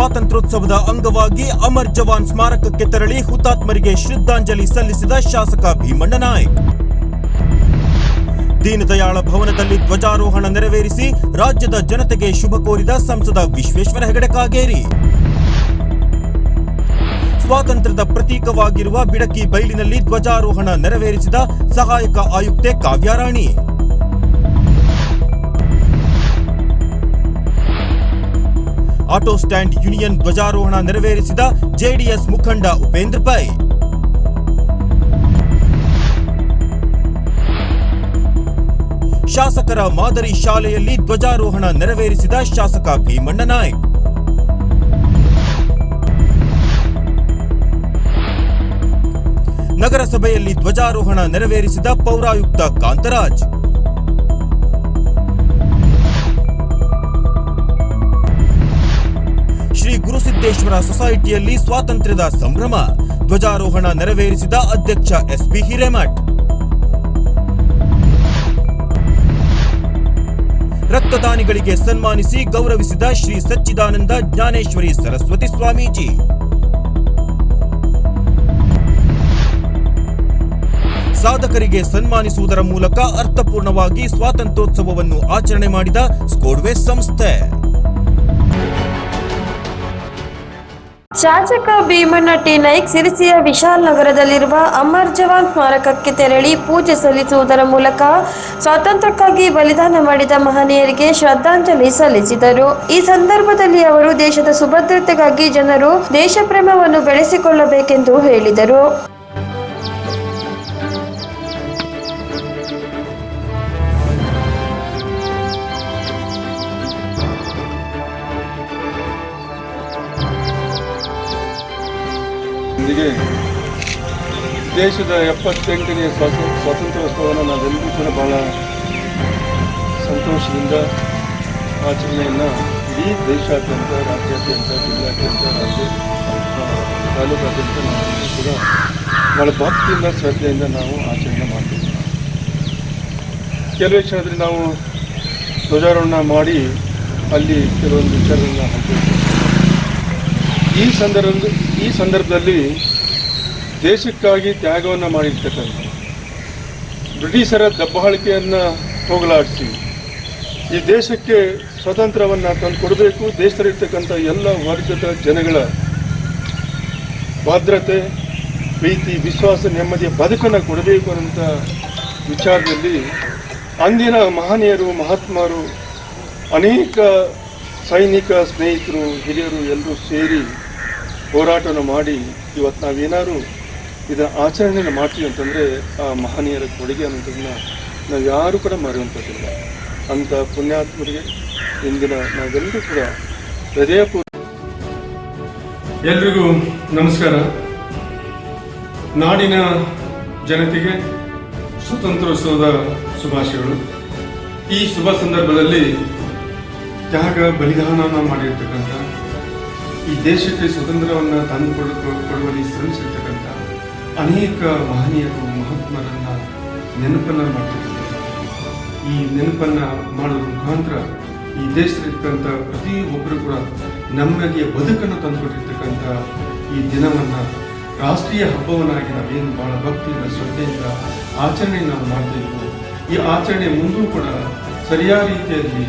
ಸ್ವಾತಂತ್ರ್ಯೋತ್ಸವದ ಅಂಗವಾಗಿ ಅಮರ್ ಜವಾನ್ ಸ್ಮಾರಕಕ್ಕೆ ತೆರಳಿ ಹುತಾತ್ಮರಿಗೆ ಶ್ರದ್ಧಾಂಜಲಿ ಸಲ್ಲಿಸಿದ ಶಾಸಕ ಭೀಮಣ್ಣ ನಾಯ್ಕ್. ದೀನದಯಾಳ ಭವನದಲ್ಲಿ ಧ್ವಜಾರೋಹಣ ನೆರವೇರಿಸಿ ರಾಜ್ಯದ ಜನತೆಗೆ ಶುಭ ಕೋರಿದ ಸಂಸದ ವಿಶ್ವೇಶ್ವರ ಹೆಗಡೆ ಕಾಗೇರಿ. ಸ್ವಾತಂತ್ರ್ಯದ ಪ್ರತೀಕವಾಗಿರುವ ಬಿಡಕಿ ಬೈಲಿನಲ್ಲಿ ಧ್ವಜಾರೋಹಣ ನೆರವೇರಿಸಿದ ಸಹಾಯಕ ಆಯುಕ್ತೆ ಕಾವ್ಯಾರಾಣಿ ಆಟೋ ಸ್ಟ್ಯಾಂಡ್ ಯೂನಿಯನ್ ಧ್ವಜಾರೋಹಣ ನೆರವೇರಿಸಿದ ಜೆಡಿಎಸ್ ಮುಖಂಡ ಉಪೇಂದ್ರ ಪೈ. ಶಾಸಕರ ಮಾದರಿ ಶಾಲೆಯಲ್ಲಿ ಧ್ವಜಾರೋಹಣ ನೆರವೇರಿಸಿದ ಶಾಸಕ ಭೀಮಣ್ಣ ನಾಯ್ಕ್. ನಗರಸಭೆಯಲ್ಲಿ ಧ್ವಜಾರೋಹಣ ನೆರವೇರಿಸಿದ ಪೌರಾಯುಕ್ತ ಕಾಂತರಾಜ್. ಗುರುಸಿದ್ದೇಶ್ವರ ಸೊಸೈಟಿಯಲ್ಲಿ ಸ್ವಾತಂತ್ರ್ಯದ ಸಂಭ್ರಮ. ಧ್ವಜಾರೋಹಣ ನೆರವೇರಿಸಿದ ಅಧ್ಯಕ್ಷ ಎಸ್ಪಿ ಹಿರೇಮಠ್. ರಕ್ತದಾನಿಗಳಿಗೆ ಸನ್ಮಾನಿಸಿ ಗೌರವಿಸಿದ ಶ್ರೀ ಸಚ್ಚಿದಾನಂದ ಜ್ಞಾನೇಶ್ವರಿ ಸರಸ್ವತಿ ಸ್ವಾಮೀಜಿ. ಸಾಧಕರಿಗೆ ಸನ್ಮಾನಿಸುವುದರ ಮೂಲಕ ಅರ್ಥಪೂರ್ಣವಾಗಿ ಸ್ವಾತಂತ್ರ್ಯೋತ್ಸವವನ್ನು ಆಚರಣೆ ಮಾಡಿದ ಸ್ಕೋಡ್ವೇಸ್ ಸಂಸ್ಥೆ. ಶಾಸಕ ಭೀಮಣ್ಣ ಟಿ ನಾಯ್ಕ್ ಸಿರಿಸಿಯ ವಿಶಾಲ್ ನಗರದಲ್ಲಿರುವ ಅಮರ್ ಜವಾನ್ ಸ್ಮಾರಕಕ್ಕೆ ತೆರಳಿ ಪೂಜೆ ಸಲ್ಲಿಸುವುದರ ಮೂಲಕ ಸ್ವಾತಂತ್ರ್ಯಕ್ಕಾಗಿ ಬಲಿದಾನ ಮಾಡಿದ ಮಹನೀಯರಿಗೆ ಶ್ರದ್ಧಾಂಜಲಿ ಸಲ್ಲಿಸಿದರು. ಈ ಸಂದರ್ಭದಲ್ಲಿ ಅವರು ದೇಶದ ಸುಭದ್ರತೆಗಾಗಿ ಜನರು ದೇಶಪ್ರೇಮವನ್ನು ಬೆಳೆಸಿಕೊಳ್ಳಬೇಕೆಂದು ಹೇಳಿದರು. ದೇಶದ ಎಪ್ಪತ್ತೆಂಟನೇ ಸ್ವಾತ, ಸ್ವಾತಂತ್ರ್ಯೋತ್ಸವವನ್ನು ನಾವೆಲ್ಲರೂ ಕೂಡ ಬಹಳ ಸಂತೋಷದಿಂದ ಆಚರಣೆಯನ್ನು ಇಡೀ ದೇಶಾದ್ಯಂತ, ರಾಜ್ಯಾದ್ಯಂತ, ಜಿಲ್ಲಾದ್ಯಂತ, ರಾಜ್ಯ ತಾಲೂಕಾದ್ಯಂತ ನಾವು ಕೂಡ ಬಹಳ ಭಕ್ತಿಯಿಂದ, ಶ್ರದ್ಧೆಯಿಂದ ನಾವು ಆಚರಣೆ ಮಾಡ್ತೀವಿ. ಕೆಲವೇ ಕ್ಷಣದಲ್ಲಿ ನಾವು ಧ್ವಜಾರೋಹಣ ಮಾಡಿ ಅಲ್ಲಿ ಕೆಲವೊಂದು ವಿಚಾರಗಳನ್ನ ಹಾಕಿ ಈ ಸಂದರ್ಭ ಈ ಸಂದರ್ಭದಲ್ಲಿ ದೇಶಕ್ಕಾಗಿ ತ್ಯಾಗವನ್ನು ಮಾಡಿರ್ತಕ್ಕಂಥ ಬ್ರಿಟಿಷರ ದಬ್ಬಾಳಿಕೆಯನ್ನು ಹೋಗಲಾಡಿಸಿ ಈ ದೇಶಕ್ಕೆ ಸ್ವಾತಂತ್ರ್ಯವನ್ನು ತಂದು ಕೊಡಬೇಕು ದೇಶದಲ್ಲಿರ್ತಕ್ಕಂಥ ಎಲ್ಲ ವರ್ಗದ ಜನಗಳ ಭದ್ರತೆ, ಪ್ರೀತಿ, ವಿಶ್ವಾಸ, ನೆಮ್ಮದಿಯ ಬದುಕನ್ನು ಕೊಡಬೇಕು ಅನ್ನೋಂಥ ವಿಚಾರದಲ್ಲಿ ಅಂದಿನ ಮಹನೀಯರು, ಮಹಾತ್ಮರು, ಅನೇಕ ಸೈನಿಕ ಸ್ನೇಹಿತರು, ಹಿರಿಯರು ಎಲ್ಲರೂ ಸೇರಿ ಹೋರಾಟನ ಮಾಡಿ ಇವತ್ತು ನಾವೇನಾದ್ರು ಇದರ ಆಚರಣೆಯನ್ನು ಮಾಡ್ತೀವಿ ಅಂತಂದರೆ ಆ ಮಹನೀಯರ ಕೊಡುಗೆ ಅನ್ನೋದನ್ನ ನಾವು ಯಾರು ಕೂಡ ಮರೆಯುವಂಥದ್ದಿಲ್ಲ. ಅಂತ ಪುಣ್ಯಾತ್ಮರಿಗೆ ಇಂದಿನ ನಾವೆಲ್ಲರೂ ಕೂಡ ಹೃದಯಪೂರ್ವ ಎಲ್ರಿಗೂ ನಮಸ್ಕಾರ. ನಾಡಿನ ಜನತೆಗೆ ಸ್ವತಂತ್ರೋತ್ಸವದ ಶುಭಾಶಯಗಳು. ಈ ಶುಭ ಸಂದರ್ಭದಲ್ಲಿ ತ್ಯಾಗ ಬಲಿದಾನವನ್ನು ಮಾಡಿರ್ತಕ್ಕಂಥ ಈ ದೇಶಕ್ಕೆ ಸ್ವತಂತ್ರವನ್ನು ತಂದು ಕೊಡ ಕೊಡುವಲ್ಲಿ ಶ್ರಮಿಸಿರ್ತಕ್ಕಂಥ ಅನೇಕ ಮಹನೀಯರು ಮಹಾತ್ಮರನ್ನ ನೆನಪನ್ನ ಮಾಡ್ತಿದ್ದಾರೆ. ಈ ನೆನಪನ್ನ ಮಾಡೋದ್ರ ಮುಖಾಂತರ ಈ ದೇಶದಲ್ಲಿರ್ತಕ್ಕಂಥ ಪ್ರತಿಯೊಬ್ಬರು ಕೂಡ ನೆಮ್ಮದಿಯ ಬದುಕನ್ನು ತಂದುಕೊಟ್ಟಿರ್ತಕ್ಕಂಥ ಈ ದಿನವನ್ನ ರಾಷ್ಟ್ರೀಯ ಹಬ್ಬವನ್ನಾಗಿ ನಾವೇನು ಬಹಳ ಭಕ್ತಿಯಿಂದ, ಶ್ರದ್ಧೆಯಿಂದ ಆಚರಣೆ ನಾವು ಮಾಡ್ತಿದ್ವು. ಈ ಆಚರಣೆ ಮುಂದೂ ಕೂಡ ಸರಿಯಾದ ರೀತಿಯಲ್ಲಿ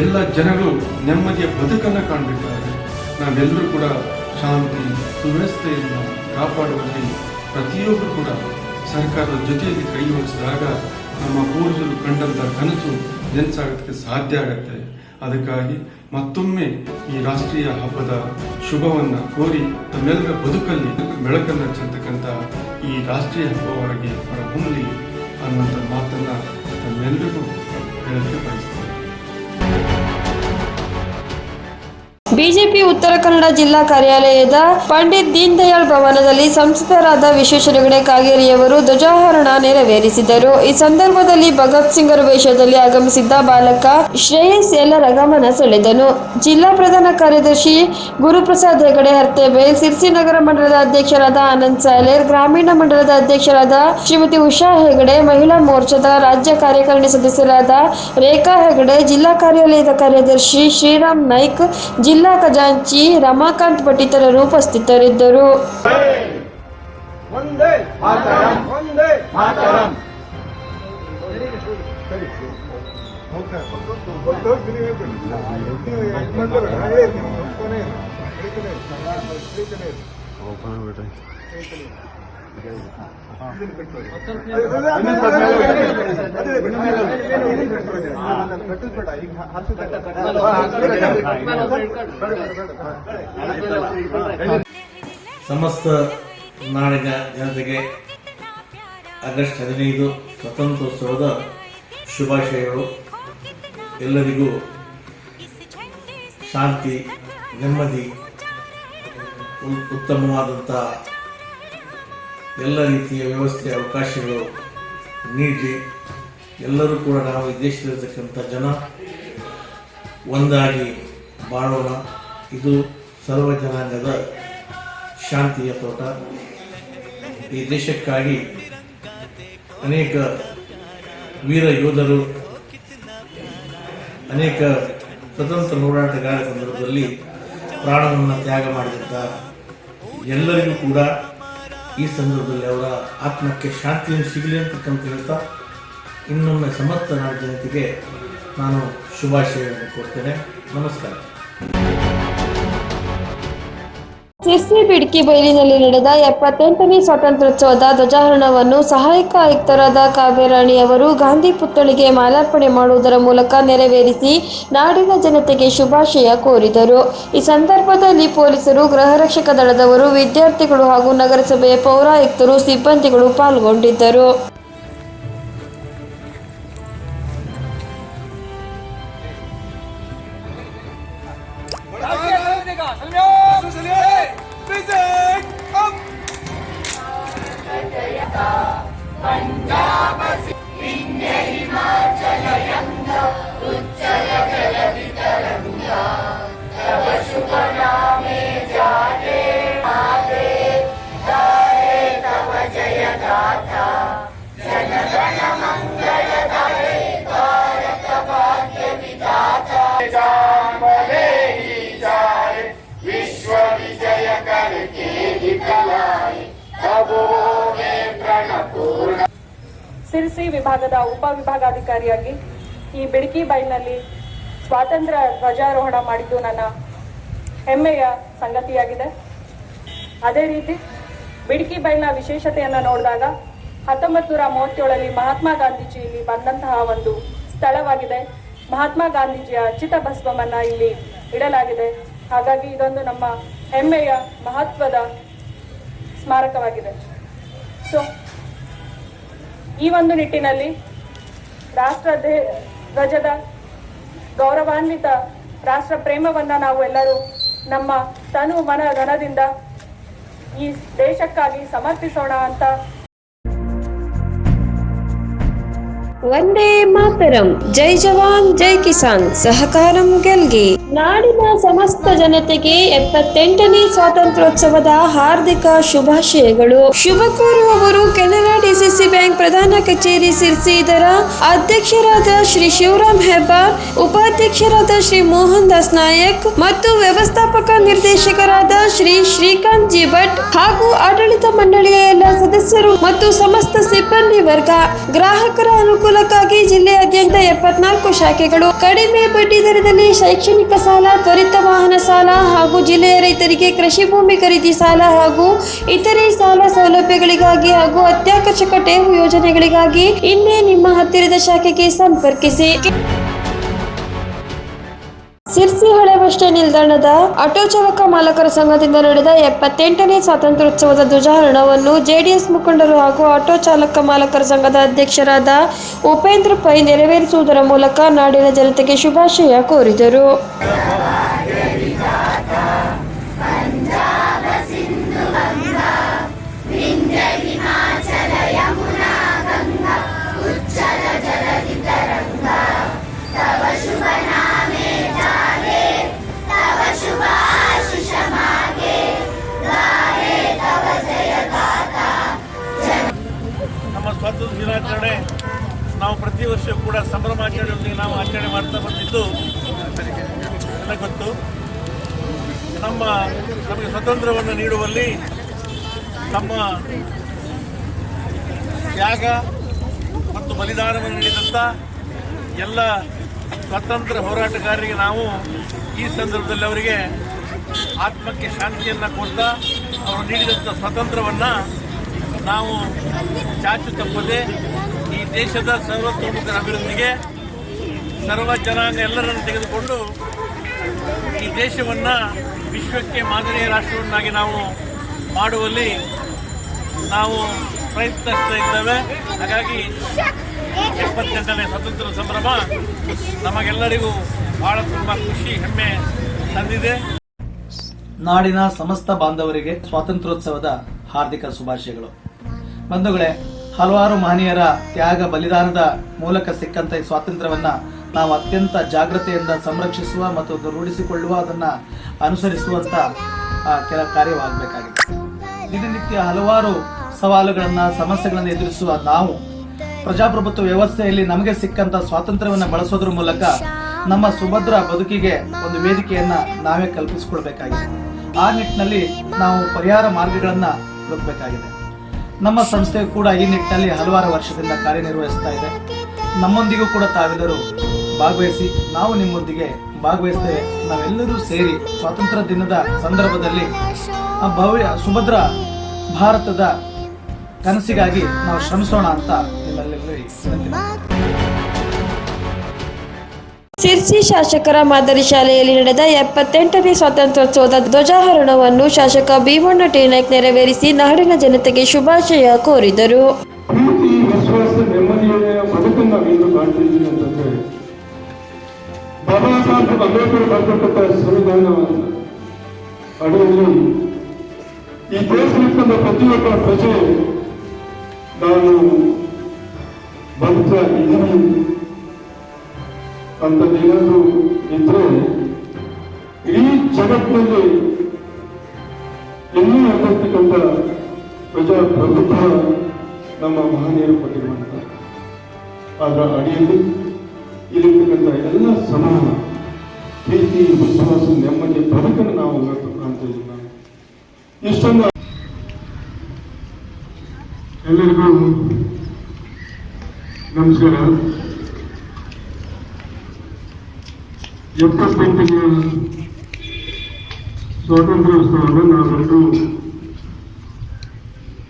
ಎಲ್ಲ ಜನಗಳು ನೆಮ್ಮದಿಯ ಬದುಕನ್ನು ಕಾಣಬೇಕಾದ್ರೆ ನಾವೆಲ್ಲರೂ ಕೂಡ ಶಾಂತಿ ಸುವ್ಯವಸ್ಥೆಯನ್ನು ಕಾಪಾಡುವಲ್ಲಿ ಪ್ರತಿಯೊಬ್ಬರು ಕೂಡ ಸರ್ಕಾರದ ಜೊತೆಯಲ್ಲಿ ಕೈ ಜೋಡಿಸಿದಾಗ ನಮ್ಮ ಪೂರ್ವಜರು ಕಂಡಂತ ಕನಸು ನೆನಸಾಗೋದಕ್ಕೆ ಸಾಧ್ಯ ಆಗತ್ತೆ. ಅದಕ್ಕಾಗಿ ಮತ್ತೊಮ್ಮೆ ಈ ರಾಷ್ಟ್ರೀಯ ಹಬ್ಬದ ಶುಭವನ್ನ ಕೋರಿ ತಮ್ಮೆಲ್ಲರ ಬದುಕಲ್ಲಿ ಬೆಳಕನ್ನು ಚೆಲ್ತಕ್ಕಂಥ ಈ ರಾಷ್ಟ್ರೀಯ ಹಬ್ಬವಾಗಿ ಹೊರಹೊಮ್ಮಲಿ ಅನ್ನುವಂಥ ಮಾತನ್ನ ತಮ್ಮೆಲ್ಲರಿಗೂ ಹೇಳಲು ಬಯಸ್ತೇನೆ. ಬಿಜೆಪಿ ಉತ್ತರ ಕನ್ನಡ ಜಿಲ್ಲಾ ಕಾರ್ಯಾಲಯದ ಪಂಡಿತ್ ದೀನ್ ದಯಾಳ್ ಭವನದಲ್ಲಿ ಸಂಸದರಾದ ವಿಶ್ವೇಶ್ವರ ಹೆಗಡೆ ಕಾಗೇರಿಯವರು ಧ್ವಜಾರೋಹಣ ನೆರವೇರಿಸಿದರು. ಈ ಸಂದರ್ಭದಲ್ಲಿ ಭಗತ್ ಸಿಂಗರ ವೇಷದಲ್ಲಿ ಆಗಮಿಸಿದ್ದ ಬಾಲಕ ಶ್ರೇಯಸ್ ಎಲ್ಲರ ಗಮನ ಸೆಳೆದನು. ಜಿಲ್ಲಾ ಪ್ರಧಾನ ಕಾರ್ಯದರ್ಶಿ ಗುರುಪ್ರಸಾದ್ ಹೆಗಡೆ ಹರ್ತೇಬೇಲ್ ಸಿರ್ಸಿ ನಗರ ಮಂಡಲದ ಅಧ್ಯಕ್ಷರಾದ ಆನಂದ್ ಸಾಲೇರ್ ಗ್ರಾಮೀಣ ಮಂಡಲದ ಅಧ್ಯಕ್ಷರಾದ ಶ್ರೀಮತಿ ಉಷಾ ಹೆಗಡೆ, ಮಹಿಳಾ ಮೋರ್ಚಾದ ರಾಜ್ಯ ಕಾರ್ಯಕಾರಿಣಿ ಸದಸ್ಯರಾದ ರೇಖಾ ಹೆಗಡೆ, ಜಿಲ್ಲಾ ಕಾರ್ಯಾಲಯದ ಕಾರ್ಯದರ್ಶಿ ಶ್ರೀರಾಮ್ ನಾಯ್ಕ್, ಜಿಲ್ಲಾ ಖಜಾಂಚಿ ರಮಾಕಾಂತ್ ಪಟ್ಟಿತರರು ಉಪಸ್ಥಿತರಿದ್ದರು ಓಪನ್ ಸಮಸ್ತ ನಾಡಿನ ಜನತೆಗೆ ಆಗಸ್ಟ್ ಹದಿನೈದು ಸ್ವತಂತ್ರೋತ್ಸವದ ಶುಭಾಶಯಗಳು. ಎಲ್ಲರಿಗೂ ಶಾಂತಿ ನೆಮ್ಮದಿ ಉತ್ತಮವಾದಂಥ ಎಲ್ಲ ರೀತಿಯ ವ್ಯವಸ್ಥೆ, ಅವಕಾಶಗಳು ನೀಡಲಿ. ಎಲ್ಲರೂ ಕೂಡ ನಾವು ಈ ದೇಶದಲ್ಲಿರ್ತಕ್ಕಂಥ ಜನ ಒಂದಾಗಿ ಬಾಳೋಣ. ಇದು ಸರ್ವ ಜನಾಂಗದ ಶಾಂತಿಯ ತೋಟ. ಈ ದೇಶಕ್ಕಾಗಿ ಅನೇಕ ವೀರ ಯೋಧರು, ಅನೇಕ ಸ್ವತಂತ್ರ ಹೋರಾಟಗಾರ ಸಂದರ್ಭದಲ್ಲಿ ಪ್ರಾಣವನ್ನು ತ್ಯಾಗ ಮಾಡಿದಂಥ ಎಲ್ಲರಿಗೂ ಕೂಡ ಈ ಸಂದರ್ಭದಲ್ಲಿ ಅವರ ಆತ್ಮಕ್ಕೆ ಶಾಂತಿಯನ್ನು ಸಿಗಲಿ ಅಂತಕ್ಕಂಥ ಹೇಳ್ತಾ, ಇನ್ನೊಮ್ಮೆ ಸಮಸ್ತ ನಾಡ ಜನತೆಗೆ ನಾನು ಶುಭಾಶಯ ಕೊಡ್ತೇನೆ ನಮಸ್ಕಾರ. ಸಿರ್ಸಿ ಬಿಡ್ಕಿ ಬೈಲಿನಲ್ಲಿ ನಡೆದ ಎಪ್ಪತ್ತೆಂಟನೇ ಸ್ವಾತಂತ್ರ್ಯೋತ್ಸವದ ಧ್ವಜಾರೋಹಣವನ್ನು ಸಹಾಯಕ ಆಯುಕ್ತರಾದ ಕಾವ್ಯರಾಣಿ ಅವರು ಗಾಂಧಿ ಪುತ್ಥಳಿಗೆ ಮಾಲಾರ್ಪಣೆ ಮಾಡುವುದರ ಮೂಲಕ ನೆರವೇರಿಸಿ ನಾಡಿನ ಜನತೆಗೆ ಶುಭಾಶಯ ಕೋರಿದರು. ಈ ಸಂದರ್ಭದಲ್ಲಿ ಪೊಲೀಸರು ಗೃಹರಕ್ಷಕ ದಳದವರು, ವಿದ್ಯಾರ್ಥಿಗಳು ಹಾಗೂ ನಗರಸಭೆಯ ಪೌರಾಯುಕ್ತರು ಸಿಬ್ಬಂದಿಗಳು ಪಾಲ್ಗೊಂಡಿದ್ದರು. ಸಿರ್ಸಿ ವಿಭಾಗದ ಉಪವಿಭಾಗಾಧಿಕಾರಿಯಾಗಿ ಈ ಬಿಡಕಿ ಬೈಲ್ನಲ್ಲಿ ಸ್ವಾತಂತ್ರ್ಯ ಧ್ವಜಾರೋಹಣ ಮಾಡಿದ್ದು ನನ್ನ ಹೆಮ್ಮೆಯ ಸಂಗತಿಯಾಗಿದೆ. ಅದೇ ರೀತಿ ಬಿಡಕಿ ಬೈಲ್ನ ವಿಶೇಷತೆಯನ್ನು ನೋಡಿದಾಗ ಹತ್ತೊಂಬತ್ತು ನೂರ ಮೂವತ್ತೇಳಲ್ಲಿ ಮಹಾತ್ಮ ಗಾಂಧೀಜಿ ಇಲ್ಲಿ ಬಂದಂತಹ ಒಂದು ಸ್ಥಳವಾಗಿದೆ. ಮಹಾತ್ಮ ಗಾಂಧೀಜಿಯ ಚಿತಭಸ್ಮವನ್ನ ಇಲ್ಲಿ ಇಡಲಾಗಿದೆ. ಹಾಗಾಗಿ ಇದೊಂದು ನಮ್ಮ ಹೆಮ್ಮೆಯ ಮಹತ್ವದ ಸ್ಮಾರಕವಾಗಿದೆ. ಸೊ ಈ ಒಂದು ನಿಟ್ಟಿನಲ್ಲಿ ರಾಷ್ಟ್ರ ಧ್ವೇ- ಧ್ವಜದ ಗೌರವಾನ್ವಿತ ರಾಷ್ಟ್ರ ಪ್ರೇಮವನ್ನ ನಾವು ಎಲ್ಲರೂ ನಮ್ಮ ತನು ಮನ ಧನದಿಂದ ಈ ದೇಶಕ್ಕಾಗಿ ಸಮರ್ಪಿಸೋಣ ಅಂತ ವಂದೇ ಮಾತರಂ. ಜೈ ಜವಾನ್, ಜೈ ಕಿಸಾನ್. ಸಹಕಾರಂ ಗೆಲ್ಗೆ. ನಾಡಿನ ಸಮಸ್ತ ಜನತೆಗೆ ಎಪ್ಪತ್ತೆಂಟನೇ ಸ್ವಾತಂತ್ರ್ಯೋತ್ಸವದ ಹಾರ್ದಿಕ ಶುಭಾಶಯಗಳು. ಶುಭ ಕೋರುವವರು Canara D C C bank ಪ್ರಧಾನ ಕಚೇರಿ ಸಿರ್ಸಿ ಇದರ ಅಧ್ಯಕ್ಷರಾದ ಶ್ರೀ ಶಿವರಾಮ್ ಹೆಬ್ಬಾರ್, ಉಪಾಧ್ಯಕ್ಷರಾದ ಶ್ರೀ ಮೋಹನ್ ದಾಸ್ ನಾಯಕ್ ಮತ್ತು ವ್ಯವಸ್ಥಾಪಕ ನಿರ್ದೇಶಕರಾದ ಶ್ರೀ ಶ್ರೀಕಾಂತ್ ಜಿ ಭಟ್ ಹಾಗೂ ಆಡಳಿತ ಮಂಡಳಿಯ ಎಲ್ಲ ಸದಸ್ಯರು ಮತ್ತು ಸಮಸ್ತ ಸಿಬ್ಬಂದಿ ವರ್ಗ. ಗ್ರಾಹಕರ ಅನುಕೂಲಕ್ಕಾಗಿ ಜಿಲ್ಲೆಯಾದ್ಯಂತ ಎಪ್ಪತ್ನಾಲ್ಕು ಶಾಖೆಗಳು ಕಡಿಮೆ ಬಡ್ಡಿ ದರದಲ್ಲಿ ಶೈಕ್ಷಣಿಕ ಸಾಲ, ತ್ವರಿತ ವಾಹನ ಸಾಲ ಹಾಗೂ ಜಿಲ್ಲೆಯ ರೈತರಿಗೆ ಕೃಷಿ ಭೂಮಿ ಖರೀದಿ ಸಾಲ ಹಾಗೂ ಇತರೆ ಸಾಲ ಸೌಲಭ್ಯಗಳಿಗಾಗಿ ಹಾಗೂ ಅತ್ಯಾಕರ್ಷಕ ಟೇವು ಯೋಜನೆಗಳಿಗಾಗಿ ಇನ್ನೇ ನಿಮ್ಮ ಹತ್ತಿರದ ಶಾಖೆಗೆ ಸಂಪರ್ಕಿಸಿ. ಸಿರ್ಸಿ ಹಳೆ ಬಸ್ ಸ್ಟ್ಯಾಂಡ್ ನಿಲ್ದಾಣದ ಆಟೋ ಚಾಲಕ ಮಾಲಕರ ಸಂಘದಿಂದ ನಡೆದ ಎಪ್ಪತ್ತೆಂಟನೇ ಸ್ವಾತಂತ್ರ್ಯೋತ್ಸವದ ಧ್ವಜಾರೋಹಣವನ್ನು ಜೆಡಿಎಸ್ ಮುಖಂಡರು ಹಾಗೂ ಆಟೋ ಚಾಲಕ ಮಾಲಕರ ಸಂಘದ ಅಧ್ಯಕ್ಷರಾದ ಉಪೇಂದ್ರ ಪೈ ನೆರವೇರಿಸುವುದರ ಮೂಲಕ ನಾಡಿನ ಜನತೆಗೆ ಶುಭಾಶಯ ಕೋರಿದರು. ವರ್ಷ ಕೂಡ ಸಂಭ್ರಮಾಚರಣೆಯೊಂದಿಗೆ ನಾವು ಆಚರಣೆ ಮಾಡ್ತಾ ಬಂದಿದ್ದು. ನನಗೆ ಗೊತ್ತು. ನಮ್ಮ ನಮಗೆ ಸ್ವಾತಂತ್ರ್ಯವನ್ನು ನೀಡುವಲ್ಲಿ ನಮ್ಮ ತ್ಯಾಗ ಮತ್ತು ಬಲಿದಾನವನ್ನು ನೀಡಿದಂಥ ಎಲ್ಲ ಸ್ವಾತಂತ್ರ್ಯ ಹೋರಾಟಗಾರರಿಗೆ ನಾವು ಈ ಸಂದರ್ಭದಲ್ಲಿ ಅವರಿಗೆ ಆತ್ಮಕ್ಕೆ ಶಾಂತಿಯನ್ನು ಕೊಡ್ತಾ ಅವರು ನೀಡಿದಂಥ ಸ್ವಾತಂತ್ರ್ಯವನ್ನು ನಾವು ಚಾಚು ತಪ್ಪದೆ ದೇಶದ ಸರ್ವತೋಮುಖ ಅಭಿವೃದ್ಧಿಗೆ ಸರ್ವ ಜನಾಂಗ ಎಲ್ಲರನ್ನು ತೆಗೆದುಕೊಂಡು ಈ ದೇಶವನ್ನು ವಿಶ್ವಕ್ಕೆ ಮಾದರಿಯ ರಾಷ್ಟ್ರವನ್ನಾಗಿ ನಾವು ಮಾಡುವಲ್ಲಿ ನಾವು ಪ್ರಯತ್ನಿಸ್ತಾ ಇದ್ದೇವೆ. ಹಾಗಾಗಿ ಎಪ್ಪತ್ತೆಂಟನೇ ಸ್ವಾತಂತ್ರ್ಯ ಸಂಭ್ರಮ ನಮಗೆಲ್ಲರಿಗೂ ಬಹಳ ತುಂಬ ಖುಷಿ, ಹೆಮ್ಮೆ ತಂದಿದೆ. ನಾಡಿನ ಸಮಸ್ತ ಬಾಂಧವರಿಗೆ ಸ್ವಾತಂತ್ರ್ಯೋತ್ಸವದ ಹಾರ್ದಿಕ ಶುಭಾಶಯಗಳು. ಬಂಧುಗಳೇ ಹಲವಾರು ಮಹನೀಯರ ತ್ಯಾಗ ಬಲಿದಾನದ ಮೂಲಕ ಸಿಕ್ಕಂತ ಈ ಸ್ವಾತಂತ್ರ್ಯವನ್ನ ನಾವು ಅತ್ಯಂತ ಜಾಗ್ರತೆಯಿಂದ ಸಂರಕ್ಷಿಸುವ ಮತ್ತು ರೂಢಿಸಿಕೊಳ್ಳುವ ಅದನ್ನ ಅನುಸರಿಸುವಂತ ಕೆಲ ಕಾರ್ಯವಾಗಬೇಕಾಗಿದೆ. ದಿನನಿತ್ಯ ಹಲವಾರು ಸವಾಲುಗಳನ್ನ, ಸಮಸ್ಯೆಗಳನ್ನು ಎದುರಿಸುವ ನಾವು ಪ್ರಜಾಪ್ರಭುತ್ವ ವ್ಯವಸ್ಥೆಯಲ್ಲಿ ನಮಗೆ ಸಿಕ್ಕಂತ ಸ್ವಾತಂತ್ರ್ಯವನ್ನ ಬಳಸೋದ್ರ ಮೂಲಕ ನಮ್ಮ ಸುಭದ್ರ ಬದುಕಿಗೆ ಒಂದು ವೇದಿಕೆಯನ್ನ ನಾವೇ ಕಲ್ಪಿಸಿಕೊಳ್ಬೇಕಾಗಿದೆ. ಆ ನಿಟ್ಟಿನಲ್ಲಿ ನಾವು ಪರಿಹಾರ ಮಾರ್ಗಗಳನ್ನ ಹುಡುಕಬೇಕಾಗಿದೆ. ನಮ್ಮ ಸಂಸ್ಥೆ ಕೂಡ ಈ ನಿಟ್ಟಿನಲ್ಲಿ ಹಲವಾರು ವರ್ಷದಿಂದ ಕಾರ್ಯನಿರ್ವಹಿಸ್ತಾ ಇದೆ ನಮ್ಮೊಂದಿಗೂ ಕೂಡ ತಾವೆಲ್ಲರೂ ಭಾಗವಹಿಸಿ, ನಾವು ನಿಮ್ಮೊಂದಿಗೆ ಭಾಗವಹಿಸ್ತೇವೆ ನಾವೆಲ್ಲರೂ ಸೇರಿ ಸ್ವಾತಂತ್ರ್ಯ ದಿನದ ಸಂದರ್ಭದಲ್ಲಿ ಭವ್ಯ, ಸುಭದ್ರ ಭಾರತದ ಕನಸಿಗಾಗಿ ನಾವು ಶ್ರಮಿಸೋಣ ಅಂತ ನಿಮ್ಮಲ್ಲಿ ವಿನಂತಿ. ಸಿರ್ಸಿ ಶಾಸಕರ ಮಾದರಿ ಶಾಲೆಯಲ್ಲಿ ನಡೆದ ಎಪ್ಪತ್ತೆಂಟನೇ ಸ್ವಾತಂತ್ರ್ಯೋತ್ಸವದ ಧ್ವಜಾರೋಹಣವನ್ನು ಶಾಸಕ ಭೀಮಣ್ಣ ಟಿ ನಾಯ್ಕ್ ನೆರವೇರಿಸಿ ನಾಡಿನ ಜನತೆಗೆ ಶುಭಾಶಯ ಕೋರಿದರು. ಪ್ರತಿಯೊಬ್ಬ ಇದ್ದೀನಿ ಏನಾದರೂ ಇದ್ರೆ ಇಡೀ ಜಗತ್ತಿನಲ್ಲಿ ಎಲ್ಲೂ ಪ್ರಜಾ ಪ್ರಜಾಪ್ರಭುತ್ವ ನಮ್ಮ ಮಹನೀಯರು ಕೊಟ್ಟಿರುವಂತ ಅದರ ಅಡಿಯಲ್ಲಿ ಇಲ್ಲಿರ್ತಕ್ಕಂಥ ಎಲ್ಲ ಸಮಾನ ಪ್ರೀತಿ, ವಿಶ್ವಾಸ, ನೆಮ್ಮದಿ, ಬದುಕನ್ನು ನಾವು ಇವತ್ತು ಕಾಣ್ತಾ ಇದ್ದೀವಿ. ಇಷ್ಟೊಂದು ಎಲ್ಲರಿಗೂ ನಮಸ್ಕಾರ. ಎಪ್ಪತ್ತೆಂಟನೆಯ ಸ್ವಾತಂತ್ರ್ಯೋತ್ಸವವನ್ನು ನಾವೆಲ್ಲರೂ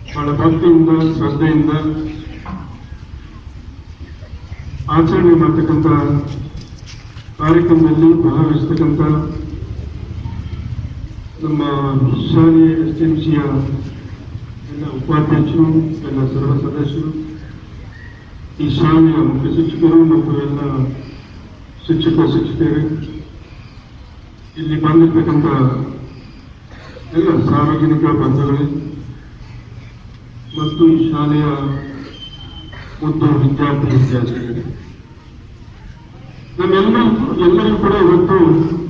ಬಹಳ ಭಕ್ತಿಯಿಂದ ಶ್ರದ್ಧೆಯಿಂದ ಆಚರಣೆ ಮಾಡ್ತಕ್ಕಂಥ ಕಾರ್ಯಕ್ರಮದಲ್ಲಿ ಭಾಗವಹಿಸ್ತಕ್ಕಂಥ ನಮ್ಮ ಶಾಲೆಯ ಎಸ್ ಎಂ ಸಿಯ ಎಲ್ಲ ಉಪಾಧ್ಯಕ್ಷರು, ಎಲ್ಲ ಸರ್ವ ಸದಸ್ಯರು, ಈ ಶಾಲೆಯ ಮುಖ್ಯ ಶಿಕ್ಷಕರು ಮತ್ತು ಎಲ್ಲ ಶಿಕ್ಷಕ ಶಿಕ್ಷಕರು ಇಲ್ಲಿ ಬಂದಿರ್ತಕ್ಕಂಥ ಎಲ್ಲ ಸಾರ್ವಜನಿಕ ಬಂಧುಗಳೇ ಮತ್ತು ಈ ಶಾಲೆಯ ಮತ್ತು ವಿದ್ಯಾರ್ಥಿ ವಿದ್ಯಾರ್ಥಿಗಳು ನಮ್ಮೆಲ್ಲರೂ ಎಲ್ಲರೂ ಕೂಡ ಇವತ್ತು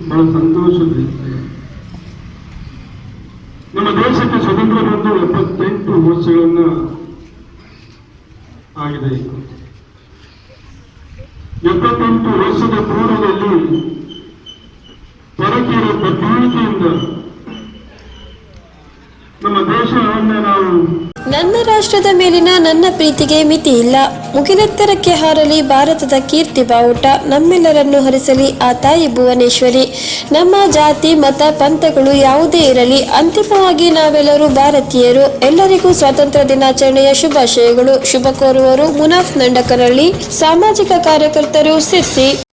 ಬಹಳ ಸಂತೋಷದಿಂದ ನಮ್ಮ ದೇಶಕ್ಕೆ ಸ್ವತಂತ್ರ ಬಂದು ಎಪ್ಪತ್ತೆಂಟು ವರ್ಷಗಳನ್ನ ಆಗಿದೆ. ಎಪ್ಪತ್ತೆಂಟು ವರ್ಷದ ಪೂರ್ವದಲ್ಲಿ ಬದ್ಧತೆಯಿಂದ ನಮ್ಮ ದೇಶವನ್ನ ನಾವು ನನ್ನ ರಾಷ್ಟ್ರದ ಮೇಲಿನ ನನ್ನ ಪ್ರೀತಿಗೆ ಮಿತಿ ಇಲ್ಲ. ಮುಗಿಲೆತ್ತರಕ್ಕೆ ಹಾರಲಿ ಭಾರತದ ಕೀರ್ತಿ ಬಾವುಟ. ನಮ್ಮೆಲ್ಲರನ್ನು ಹರಿಸಲಿ ಆ ತಾಯಿ ಭುವನೇಶ್ವರಿ. ನಮ್ಮ ಜಾತಿ, ಮತ, ಪಂಥಗಳು ಯಾವುದೇ ಇರಲಿ, ಅಂತಿಮವಾಗಿ ನಾವೆಲ್ಲರೂ ಭಾರತೀಯರು. ಎಲ್ಲರಿಗೂ ಸ್ವಾತಂತ್ರ್ಯ ದಿನಾಚರಣೆಯ ಶುಭಾಶಯಗಳು. ಶುಭ ಕೋರುವರು ಮುನಾಫ್ ನಂಡಕರಳ್ಳಿ. ಸಾಮಾಜಿಕ ಕಾರ್ಯಕರ್ತರು ಸಿರ್ಸಿ.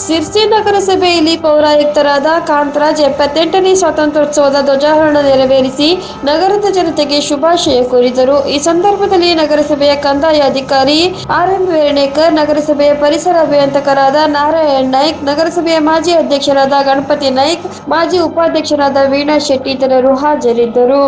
ಸಿರ್ಸಿ ನಗರಸಭೆಯಲ್ಲಿ ಪೌರಾಯುಕ್ತರಾದ ಕಾಂತರಾಜ್ ಎಪ್ಪತ್ತೆಂಟನೇ ಸ್ವಾತಂತ್ರ್ಯೋತ್ಸವದ ಧ್ವಜಾರೋಹಣ ನೆರವೇರಿಸಿ ನಗರದ ಜನತೆಗೆ ಶುಭಾಶಯ ಕೋರಿದರು. ಈ ಸಂದರ್ಭದಲ್ಲಿ ನಗರಸಭೆಯ ಕಂದಾಯ ಅಧಿಕಾರಿ ಆರ್ ಎಂ ವೇರ್ಣೇಕರ್, ನಗರಸಭೆಯ ಪರಿಸರ ಅಭಿಯಂತಕರಾದ ನಾರಾಯಣ್ ನಾಯ್ಕ್, ನಗರಸಭೆಯ ಮಾಜಿ ಅಧ್ಯಕ್ಷರಾದ ಗಣಪತಿ ನಾಯ್ಕ್, ಮಾಜಿ ಉಪಾಧ್ಯಕ್ಷರಾದ ವೀಣಾ ಶೆಟ್ಟಿ ಇತರರು ಹಾಜರಿದ್ದರು.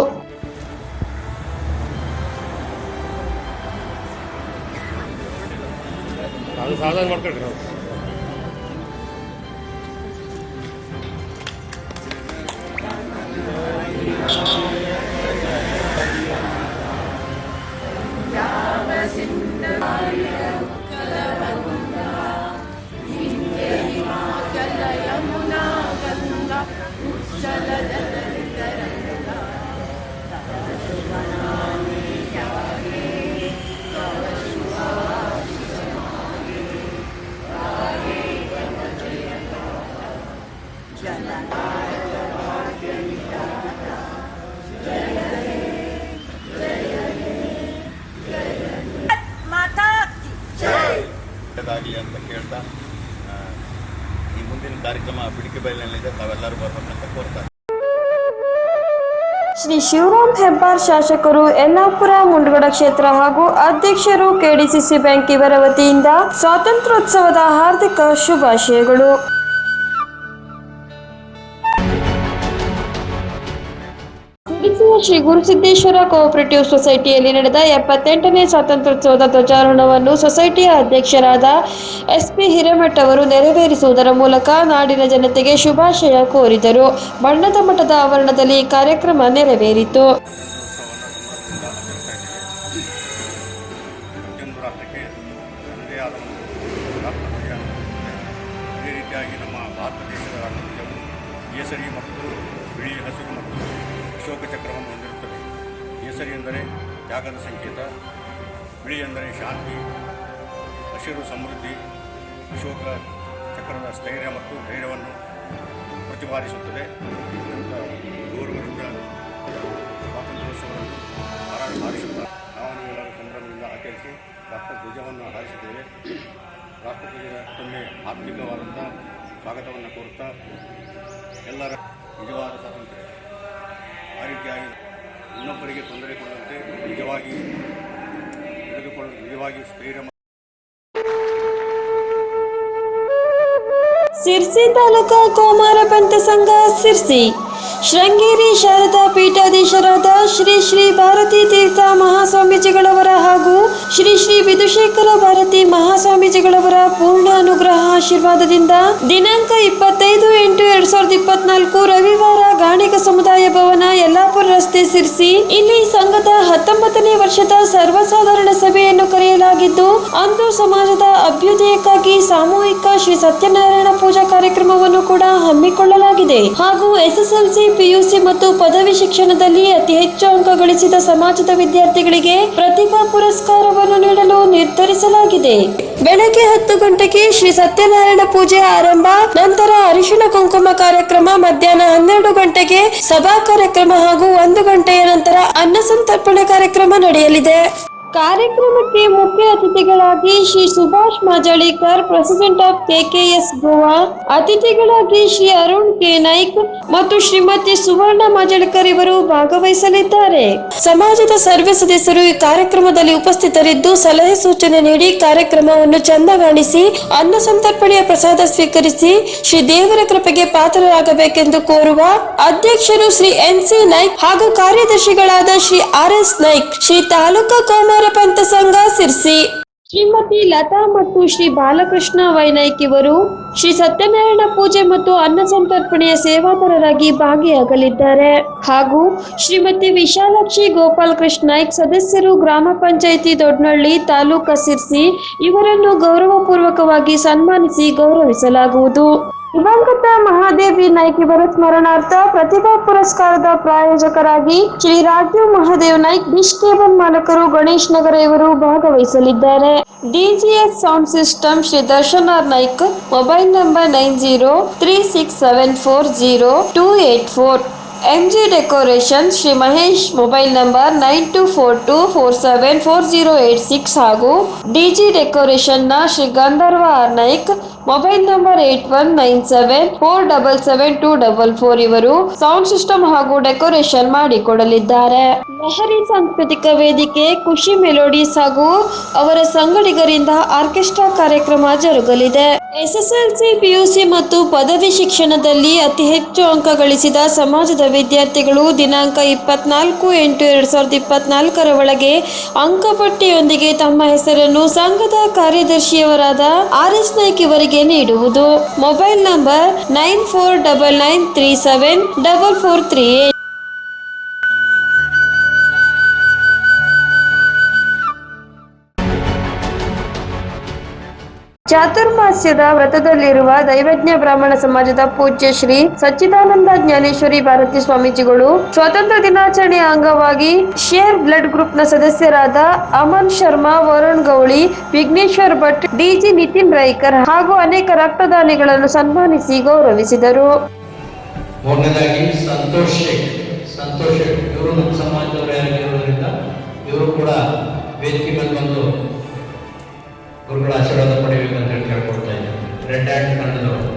ಅಂತ ಕೇಳ್ತಾ ಈ ಮುಂದಿನ ಕಾರ್ಯಕ್ರಮ ಬಿಡಿಕೆ ಬಯಲಿನಲ್ಲಿದೆ, ತಾವೆಲ್ಲರೂ ಬರ್ಬೇಕಂತ ಕೋರ್ತಾರೆ ಶ್ರೀ ಶಿವರಾಮ್ ಹೆಬ್ಬಾರ್ ಶಾಸಕರು ಯಲ್ಲಾಪುರ ಮುಂಡಗಡ ಕ್ಷೇತ್ರ ಹಾಗೂ ಅಧ್ಯಕ್ಷರು ಕೆಡಿಸಿಸಿ ಬ್ಯಾಂಕ್ ಇವರ ವತಿಯಿಂದ ಸ್ವಾತಂತ್ರ್ಯೋತ್ಸವದ ಹಾರ್ದಿಕ ಶುಭಾಶಯಗಳು. ಶ್ರೀ ಗುರುಸಿದ್ದೇಶ್ವರ ಕೋಆಪರೇಟಿವ್ ಸೊಸೈಟಿಯಲ್ಲಿ ನಡೆದ ಎಪ್ಪತ್ತೆಂಟನೇ ಸ್ವಾತಂತ್ರ್ಯೋತ್ಸವದ ಧ್ವಜಾರೋಹಣವನ್ನು ಸೊಸೈಟಿಯ ಅಧ್ಯಕ್ಷರಾದ ಎಸ್ ಪಿ ಹಿರೇಮಠ್ ಅವರು ನೆರವೇರಿಸುವುದರ ಮೂಲಕ ನಾಡಿನ ಜನತೆಗೆ ಶುಭಾಶಯ ಕೋರಿದರು. ಬಣ್ಣದ ಮಠದ ಆವರಣದಲ್ಲಿ ಕಾರ್ಯಕ್ರಮ ನೆರವೇರಿತು. ಎಂದರೆ ತ್ಯಾಗದ ಸಂಕೇತ, ಬಿಳಿ ಎಂದರೆ ಶಾಂತಿ, ಹಸಿರು ಸಮೃದ್ಧಿ, ಅಶೋಕ ಚಕ್ರದ ಸ್ಥೈರ್ಯ ಮತ್ತು ಧೈರ್ಯವನ್ನು ಪ್ರತಿಪಾದಿಸುತ್ತದೆ. ಅತ್ಯಂತ ಗೌರವದಿಂದ ಸ್ವಾತಂತ್ರ್ಯೋತ್ಸವವನ್ನು ಹಾರಾಟ ಹಾರಿಸುತ್ತಾ ನಾವು ಎಲ್ಲರೂ ಸಂಭ್ರಮದಿಂದ ಆಚರಿಸಿ ರಾಷ್ಟ್ರಧ್ವಜವನ್ನು ಹಾರಿಸಿದ್ದೇವೆ. ರಾಷ್ಟ್ರಧ್ವಜದ ತಂದೆ ಆತ್ಮಿಕವಾದಂಥ ಸ್ವಾಗತವನ್ನು ಕೋರುತ್ತಾ ಎಲ್ಲರ ನಿಜವಾದ ಸ್ವಾತಂತ್ರ್ಯ. ಆ ರೀತಿಯಾಗಿ ಇನ್ನೊಬ್ಬರಿಗೆ ತೊಂದರೆ ಕೊಡದಂತೆ ನಿಜವಾಗಿ ತಿಳಿದುಕೊಳ್ಳಲು ನಿಜವಾಗಿ ಸ್ಥೈರ್ಯ ಸಿರ್ಸಿ ತಾಲೂಕಾ ಕೋಮಾರ ಪಂಥ ಸಂಘ ಸಿರ್ಸಿ. ಶೃಂಗೇರಿ ಶಾರದಾ ಪೀಠಾಧೀಶರಾದ ಶ್ರೀ ಶ್ರೀ ಭಾರತೀ ತೀರ್ಥ ಮಹಾಸ್ವಾಮೀಜಿಗಳವರ ಹಾಗೂ ಶ್ರೀ ಶ್ರೀ ವಿಧುಶೇಖರ ಭಾರತಿ ಮಹಾಸ್ವಾಮೀಜಿಗಳವರ ಪೂರ್ಣ ಅನುಗ್ರಹ ಆಶೀರ್ವಾದದಿಂದ ದಿನಾಂಕ ಇಪ್ಪತ್ತೈದು ಎಂಟು ಎರಡ್ ಸಾವಿರದ ಇಪ್ಪತ್ನಾಲ್ಕು ರವಿವಾರ ಗಾಣಿಗ ಸಮುದಾಯ ಭವನ ಯಲ್ಲಾಪುರ ರಸ್ತೆ ಸಿರಿಸಿ. ಇಲ್ಲಿ ಸಂಘದ ಹತ್ತೊಂಬತ್ತನೇ ವರ್ಷದ ಸರ್ವಸಾಧಾರಣ ಸಭೆಯನ್ನು ಕರೆಯಲಾಗಿದ್ದು, ಅಂದು ಸಮಾಜದ ಅಭ್ಯುದಯಕ್ಕಾಗಿ ಸಾಮೂಹಿಕ ಶ್ರೀ ಸತ್ಯನಾರಾಯಣ ಪೂಜಾ ಕಾರ್ಯಕ್ರಮವನ್ನು ಕೂಡ ಹಮ್ಮಿಕೊಳ್ಳಲಾಗಿದೆ. ಹಾಗೂ ಎಸ್ಎಸ್ಎಲ್ಸಿ ಪಿಯುಸಿ ಮತ್ತು ಪದವಿ ಶಿಕ್ಷಣದಲ್ಲಿ ಅತಿ ಹೆಚ್ಚು ಅಂಕ ಗಳಿಸಿದ ಸಮಾಜದ ವಿದ್ಯಾರ್ಥಿಗಳಿಗೆ ಪ್ರತಿಭಾ ಪುರಸ್ಕಾರವನ್ನು ನೀಡಲು ನಿರ್ಧರಿಸಲಾಗಿದೆ. ಬೆಳಗ್ಗೆ ಹತ್ತು ಗಂಟೆಗೆ ಶ್ರೀ ಸತ್ಯನಾರಾಯಣ ಪೂಜೆ ಆರಂಭ. ನಂತರ ಅರಿಶಿಣ ಕುಂಕುಮ ಕಾರ್ಯಕ್ರಮ ಮಧ್ಯಾಹ್ನ ಹನ್ನೆರಡು ಗಂಟೆಗೆ ಸಭಾ ಕಾರ್ಯಕ್ರಮ ಹಾಗೂ ಒಂದು ಗಂಟೆಯ ನಂತರ ಅನ್ನ ಸಂತರ್ಪಣೆ ಕಾರ್ಯಕ್ರಮ ನಡೆಯಲಿದೆ. ಕಾರ್ಯಕ್ರಮಕ್ಕೆ ಮುಖ್ಯ ಅತಿಥಿಗಳಾಗಿ Shri Subhash Majalikar, president of KKS Goa, ಅತಿಥಿಗಳಾಗಿ ಶ್ರೀ ಅರುಣ್ ಕೆ ನಾಯ್ಕ್ ಮತ್ತು ಶ್ರೀಮತಿ ಸುವರ್ಣ ಮಾಜಳಿಕರ್ ಇವರು ಭಾಗವಹಿಸಲಿದ್ದಾರೆ. ಸಮಾಜದ ಸರ್ವೆ ಸದಸ್ಯರು ಈ ಕಾರ್ಯಕ್ರಮದಲ್ಲಿ ಉಪಸ್ಥಿತರಿದ್ದು ಸಲಹೆ ಸೂಚನೆ ನೀಡಿ ಕಾರ್ಯಕ್ರಮವನ್ನು ಚಂದಗಾಣಿಸಿ, ಅನ್ನ ಸಂತರ್ಪಣೆಯ ಪ್ರಸಾದ ಸ್ವೀಕರಿಸಿ ಶ್ರೀ ದೇವರ ಕೃಪೆಗೆ ಪಾತ್ರರಾಗಬೇಕೆಂದು ಕೋರುವ ಅಧ್ಯಕ್ಷರು ಶ್ರೀ ಎನ್ ಸಿ ನಾಯ್ಕ್ ಹಾಗೂ ಕಾರ್ಯದರ್ಶಿಗಳಾದ ಶ್ರೀ ಆರ್ ಎಸ್ ನಾಯ್ಕ್, ಶ್ರೀ ತಾಲೂಕಾ ಕೌಮಾರ ಪಂಥ ಸಂಘ ಸಿರ್ಸಿ. ಶ್ರೀಮತಿ ಲತಾ ಮತ್ತು ಶ್ರೀ ಬಾಲಕೃಷ್ಣ ವೈನಾಯ್ಕ್ ಇವರು ಶ್ರೀ ಸತ್ಯನಾರಾಯಣ ಪೂಜೆ ಮತ್ತು ಅನ್ನ ಸಂತರ್ಪಣೆಯ ಸೇವಾಪರರಾಗಿ ಭಾಗಿಯಾಗಲಿದ್ದಾರೆ. ಹಾಗೂ ಶ್ರೀಮತಿ ವಿಶಾಲಾಕ್ಷಿ ಗೋಪಾಲ್ ಕೃಷ್ಣ ನಾಯ್ಕ್ ಸದಸ್ಯರು ಗ್ರಾಮ ಪಂಚಾಯಿತಿ ದೊಡ್ಡನಹಳ್ಳಿ ತಾಲೂಕು ಸಿರ್ಸಿ ಇವರನ್ನು ಗೌರವಪೂರ್ವಕವಾಗಿ ಸನ್ಮಾನಿಸಿ ಗೌರವಿಸಲಾಗುವುದು. ದಿವಂಗತ ಮಹಾದೇವಿ ನಾಯ್ಕ್ ಇವರ ಸ್ಮರಣಾರ್ಥ ಪ್ರತಿಭಾ ಪುರಸ್ಕಾರದ ಪ್ರಾಯೋಜಕರಾಗಿ ಶ್ರೀ ರಾಜೀವ್ ಮಹಾದೇವ್ ನಾಯ್ಕ್ ನಿಷ್ಕೇಬನ್ ಮಾಲಕರು ಗಣೇಶ್ ನಗರ ಇವರು ಭಾಗವಹಿಸಲಿದ್ದಾರೆ. DGS sound system Shri Darshan R Naik, mobile number nine zero three six seven four zero two eight four. MG decoration Shri Mahesh, mobile number nine two four two four seven four zero eight six ಹಾಗೂ DG ಡೆಕೋರೇಷನ್ನ Shri Gandharva R Naik mobile number eight one nine seven four double seven two double four ಇವರು sound system ಹಾಗೂ decoration ಮಾಡಿಕೊಡಲಿದ್ದಾರೆ ಲಹರಿ ಸಾಂಸ್ಕೃತಿಕ ವೇದಿಕೆ, ಖುಷಿ melodies ಹಾಗೂ ಅವರ ಸಂಗಡಿಗರಿಂದ ಆರ್ಕೆಸ್ಟ್ರಾ ಕಾರ್ಯಕ್ರಮ ಜರುಗಲಿದೆ. ಎಸ್ಎಸ್ಎಲ್ಸಿ ಪಿಯುಸಿ ಮತ್ತು ಪದವಿ ಶಿಕ್ಷಣದಲ್ಲಿ ಅತಿ ಹೆಚ್ಚು ಅಂಕ ಗಳಿಸಿದ ಸಮಾಜದ ವಿದ್ಯಾರ್ಥಿಗಳು ದಿನಾಂಕ ಇಪ್ಪತ್ನಾಲ್ಕು ಎಂಟು ಎರಡ್ ಸಾವಿರದ ಇಪ್ಪತ್ನಾಲ್ಕರ ಒಳಗೆ ಅಂಕಪಟ್ಟಿಯೊಂದಿಗೆ ತಮ್ಮ ಹೆಸರನ್ನು ಸಂಘದ ಕಾರ್ಯದರ್ಶಿಯವರಾದ ಆರ್ ಎಸ್ ನಾಯ್ಕ್ ಇವರಿಗೆ ನೀಡುವುದು mobile number nine four double nine three seven double four three ಚಾತುರ್ಮಾಸ್ಯದ ವ್ರತದಲ್ಲಿರುವ ದೈವಜ್ಞ ಬ್ರಾಹ್ಮಣ ಸಮಾಜದ ಪೂಜ್ಯ ಶ್ರೀ ಸಚ್ಚಿದಾನಂದ ಜ್ಞಾನೇಶ್ವರಿ ಭಾರತಿ ಸ್ವಾಮೀಜಿಗಳು ಸ್ವಾತಂತ್ರ್ಯ ದಿನಾಚರಣೆಯ ಅಂಗವಾಗಿ ಶೇರ್ ಬ್ಲಡ್ ಗ್ರೂಪ್ನ ಸದಸ್ಯರಾದ ಅಮನ್ ಶರ್ಮಾ, ವರುಣ್ ಗೌಳಿ, ವಿಘ್ನೇಶ್ವರ್ ಭಟ್, ಡಿಜಿ ನಿತಿನ್ ರೈಕರ್ ಹಾಗೂ ಅನೇಕ ರಕ್ತದಾನಿಗಳನ್ನು ಸನ್ಮಾನಿಸಿ ಗೌರವಿಸಿದರು. ಸಂತೋಷ್ ಸಂತೋಷ್ ಇವರು ಕೂಡ ಗುರುಗಳ ಆಶೀರ್ವಾದ ಅಂತ ಹೇಳಿ ಕೇಳ್ಕೊಡ್ತಾ ಇದ್ದೀನಿ. ರೆಡ್ ಹ್ಯಾಂಡ್ ತಂಡದವರು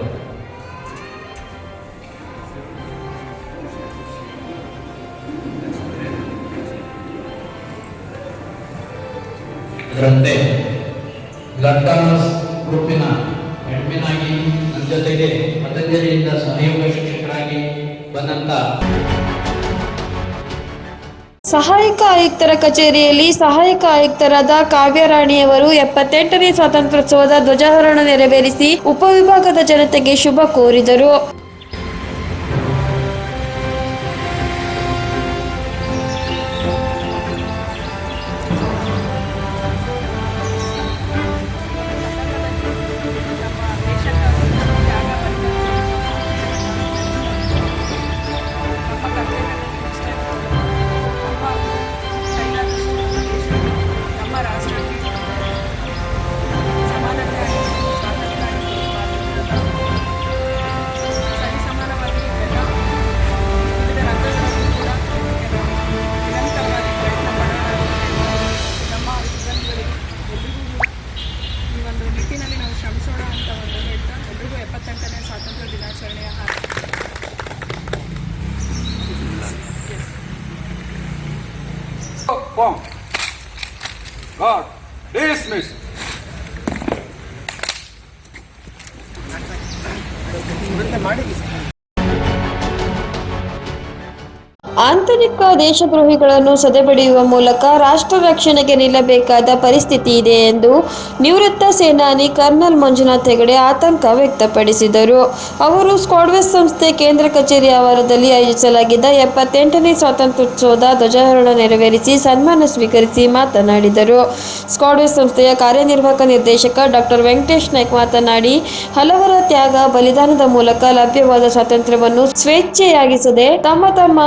ಇದರಂತೆ ಲಟ್ಟಾನಸ್ ಗ್ರೂಪಿನ ಅಡ್ಮಿನ್ ಆಗಿ ನನ್ನ ಜೊತೆಗೆ ಪತಂಜಲಿಯಿಂದ ಸಹಯೋಗ ಶಿಕ್ಷಕರಾಗಿ ಬಂದಂತ ಸಹಾಯಕ ಆಯುಕ್ತರ ಕಚೇರಿಯಲ್ಲಿ ಸಹಾಯಕ ಆಯುಕ್ತರಾದ ಕಾವ್ಯರಾಣಿಯವರು ಎಪ್ಪತ್ತೆಂಟನೇ ಸ್ವಾತಂತ್ರ್ಯೋತ್ಸವದ ಧ್ವಜಾರೋಹಣ ನೆರವೇರಿಸಿ ಉಪವಿಭಾಗದ ಜನತೆಗೆ ಶುಭ ಕೋರಿದರು. ದೇಶದ್ರೋಹಿಗಳನ್ನು ಸದೆಬಡಿಯುವ ಮೂಲಕ ರಾಷ್ಟ್ರ ರಕ್ಷಣೆಗೆ ನಿಲ್ಲಬೇಕಾದ ಪರಿಸ್ಥಿತಿ ಇದೆ ಎಂದು ನಿವೃತ್ತ ಸೇನಾನಿ ಕರ್ನಲ್ ಮಂಜುನಾಥ್ ಹೆಗಡೆ ಆತಂಕ ವ್ಯಕ್ತಪಡಿಸಿದರು. ಅವರು ಸ್ಕಾಡ್ವೆಸ್ ಸಂಸ್ಥೆ ಕೇಂದ್ರ ಕಚೇರಿ ಆವರಣದಲ್ಲಿ ಆಯೋಜಿಸಲಾಗಿದ್ದ ಎಪ್ಪತ್ತೆಂಟನೇ ಸ್ವಾತಂತ್ರ್ಯೋತ್ಸವದ ಧ್ವಜಾರೋಹಣ ನೆರವೇರಿಸಿ ಸನ್ಮಾನ ಸ್ವೀಕರಿಸಿ ಮಾತನಾಡಿದರು. ಸ್ಕಾಡ್ವೆಸ್ ಸಂಸ್ಥೆಯ ಕಾರ್ಯನಿರ್ವಾಹಕ ನಿರ್ದೇಶಕ ಡಾಕ್ಟರ್ ವೆಂಕಟೇಶ್ ನಾಯ್ಕ್ ಮಾತನಾಡಿ, ಹಲವರ ತ್ಯಾಗ ಬಲಿದಾನದ ಮೂಲಕ ಲಭ್ಯವಾದ ಸ್ವಾತಂತ್ರ್ಯವನ್ನು ಸ್ವೇಚ್ಛೆಯಾಗಿಸದೆ ತಮ್ಮ ತಮ್ಮ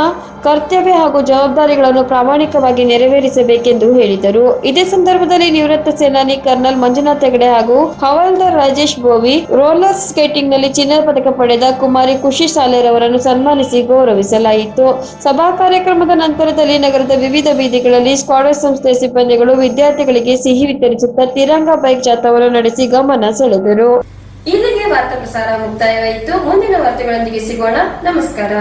ಕರ್ತವ್ಯ ಜವಾಬ್ದಾರಿಗಳನ್ನು ಪ್ರಾಮಾಣಿಕವಾಗಿ ನೆರವೇರಿಸಬೇಕೆಂದು ಹೇಳಿದರು. ಇದೇ ಸಂದರ್ಭದಲ್ಲಿ ನಿವೃತ್ತ ಸೇನಾನಿ ಕರ್ನಲ್ ಮಂಜುನಾಥ್ ಹೆಗಡೆ ಹಾಗೂ ಹವಾಲ್ದಾರ್ ರಾಜೇಶ್ ಬೋವಿ ರೋಲರ್ ಸ್ಕೇಟಿಂಗ್ನಲ್ಲಿ ಚಿನ್ನದ ಪದಕ ಪಡೆದ ಕುಮಾರಿ ಖುಷಿ ಸಾಲೇರ್ ಅವರನ್ನು ಸನ್ಮಾನಿಸಿ ಗೌರವಿಸಲಾಯಿತು. ಸಭಾ ಕಾರ್ಯಕ್ರಮದ ನಂತರದಲ್ಲಿ ನಗರದ ವಿವಿಧ ಬೀದಿಗಳಲ್ಲಿ ಸ್ಕಾಡರ್ ಸಂಸ್ಥೆಯ ಸಿಬ್ಬಂದಿಗಳು ವಿದ್ಯಾರ್ಥಿಗಳಿಗೆ ಸಿಹಿ ವಿತರಿಸುತ್ತಾ ತಿರಂಗ ಬೈಕ್ ಜಾಥಾವನ್ನು ನಡೆಸಿ ಗಮನ ಸೆಳೆದರು. ಇಲ್ಲಿಗೆ ವಾರ್ತಾ ಪ್ರಸಾರ ಮುಕ್ತಾಯವಾಯಿತು. ಮುಂದಿನ ವಾರ್ತೆಗಳೊಂದಿಗೆ ಸಿಗೋಣ. ನಮಸ್ಕಾರ.